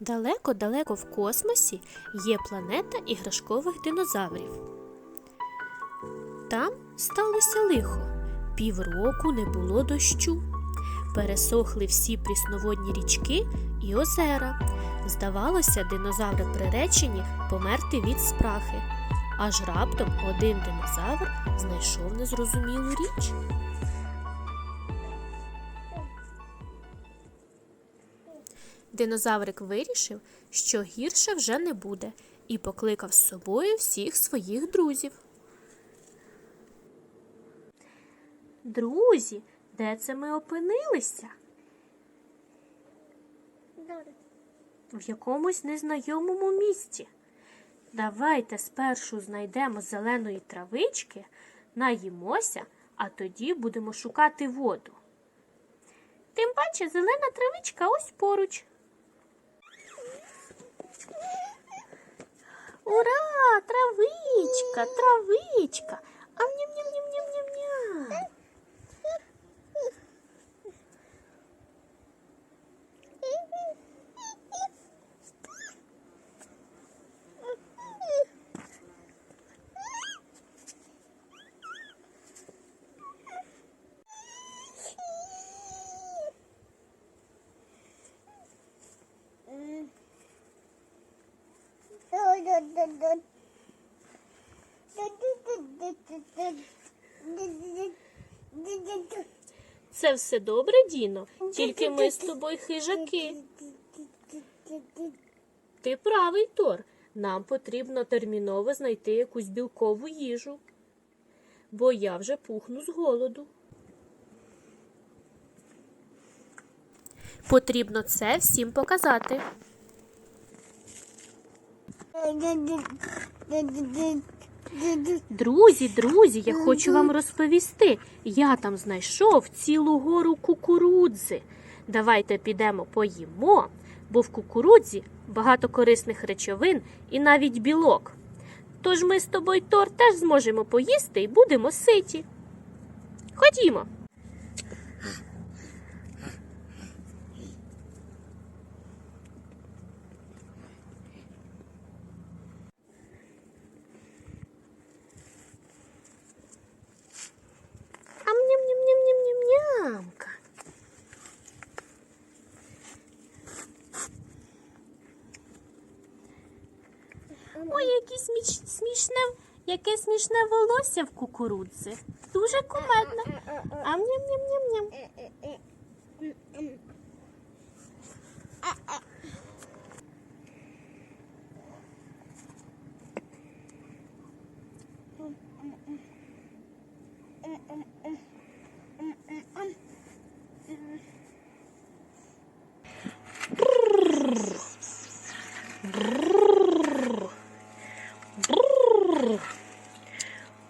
Далеко-далеко в космосі є планета іграшкових динозаврів. Там сталося лихо. Півроку не було дощу. Пересохли всі прісноводні річки і озера. Здавалося, динозаври приречені померти від спрахи. Аж раптом один динозавр знайшов незрозумілу річ. Динозаврик вирішив, що гірше вже не буде, і покликав з собою всіх своїх друзів. Друзі, де це ми опинилися? В якомусь незнайомому місці. Давайте спершу знайдемо зеленої травички, наїмося, а тоді будемо шукати воду. Тим паче зелена травичка ось поруч. Ура! Травичка, травичка. ам ням ням ням ням ням ням Це все добре, Діно, тільки ми з тобою хижаки. Ти правий, Тор. Нам потрібно терміново знайти якусь білкову їжу, бо я вже пухну з голоду. Потрібно це всім показати. Друзі, друзі, я хочу вам розповісти. Я там знайшов цілу гору кукурудзи. Давайте підемо поїмо, бо в кукурудзі багато корисних речовин і навіть білок. Тож ми з тобою Тор теж зможемо поїсти і будемо ситі. Ходімо. Ам ням ням ням ням ням нямка. Ой, яке сміч, смішне, яке смішне волосся в кукурудзі. Дуже кумедно. Ам ням ням ням ням.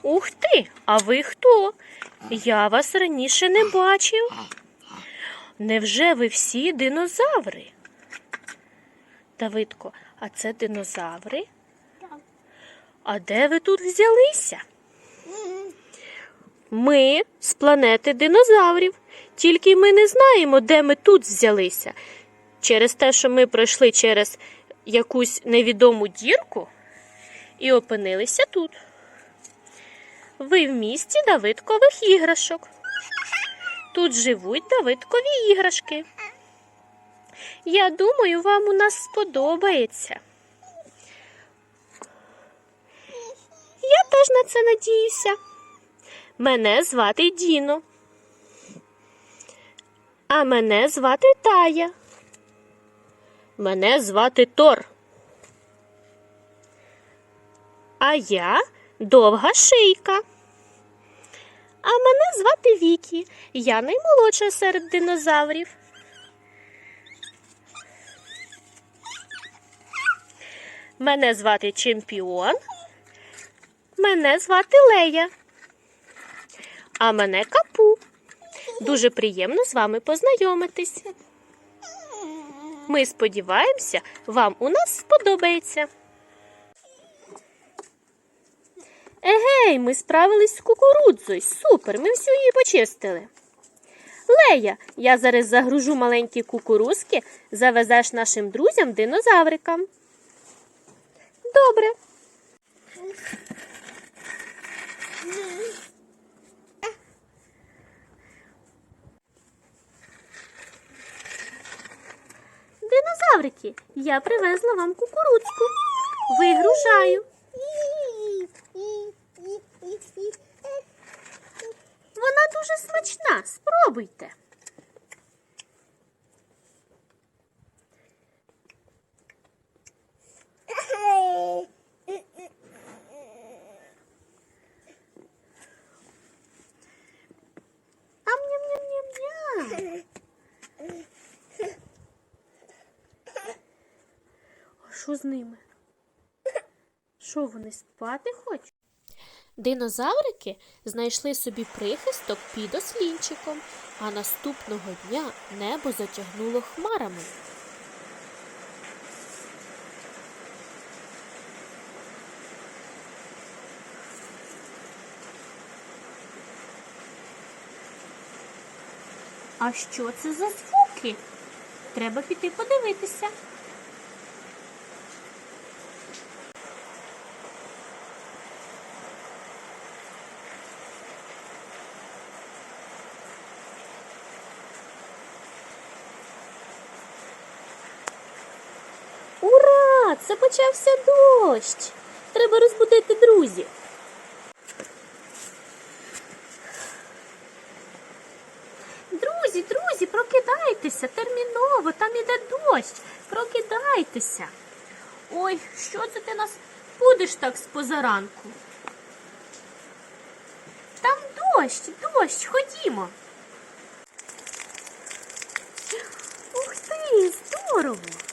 Ух ти! А ви хто? Я вас раніше не бачив. Невже ви всі динозаври? Давидко, а це динозаври? А де ви тут взялися? Ми з планети динозаврів, тільки ми не знаємо, де ми тут взялися. Через те, що ми пройшли через якусь невідому дірку і опинилися тут. Ви в місті Давидкових іграшок. Тут живуть Давидкові іграшки. Я думаю, вам у нас сподобається. Я теж на це надіюся. Мене звати Діно. А мене звати Тая. Мене звати Тор. А я довга шийка. А мене звати Вікі. Я наймолодша серед динозаврів. Мене звати Чемпіон. Мене звати Лея. А мене Капу. Дуже приємно з вами познайомитись. Ми сподіваємося, вам у нас сподобається. Егей, ми справились з кукурудзою. Супер, ми всю її почистили. Лея, я зараз загружу маленькі кукурузки, завезеш нашим друзям динозаврикам. Добре. Динозаврики, я привезла вам кукурудзку. Вигружаю. Вона дуже смачна. Спробуйте. Що з ними? Що вони спати хочуть? Динозаврики знайшли собі прихисток під ослінчиком, а наступного дня небо затягнуло хмарами. А що це за звуки? Треба піти подивитися. Ура! Це почався дощ. Треба розбудити друзів. Друзі, друзі, прокидайтеся терміново, там іде дощ. Прокидайтеся. Ой, що це ти нас будеш так з позаранку? Там дощ, дощ, ходімо. Ух ти, здорово!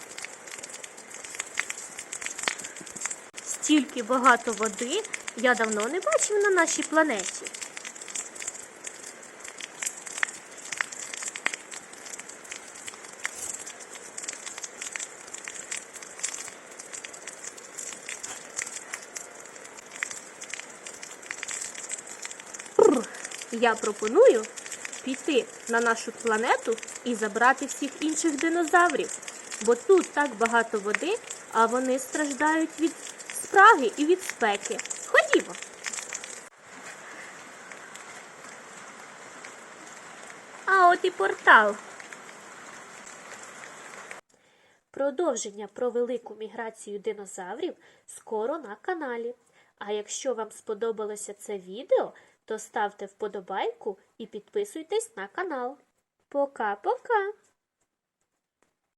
Стільки багато води я давно не бачив на нашій планеті. Я пропоную піти на нашу планету і забрати всіх інших динозаврів, бо тут так багато води, а вони страждають від спраги і від спеки. Ходімо. А от і портал. Продовження про велику міграцію динозаврів скоро на каналі. А якщо вам сподобалося це відео, то ставте вподобайку і підписуйтесь на канал. Пока-пока!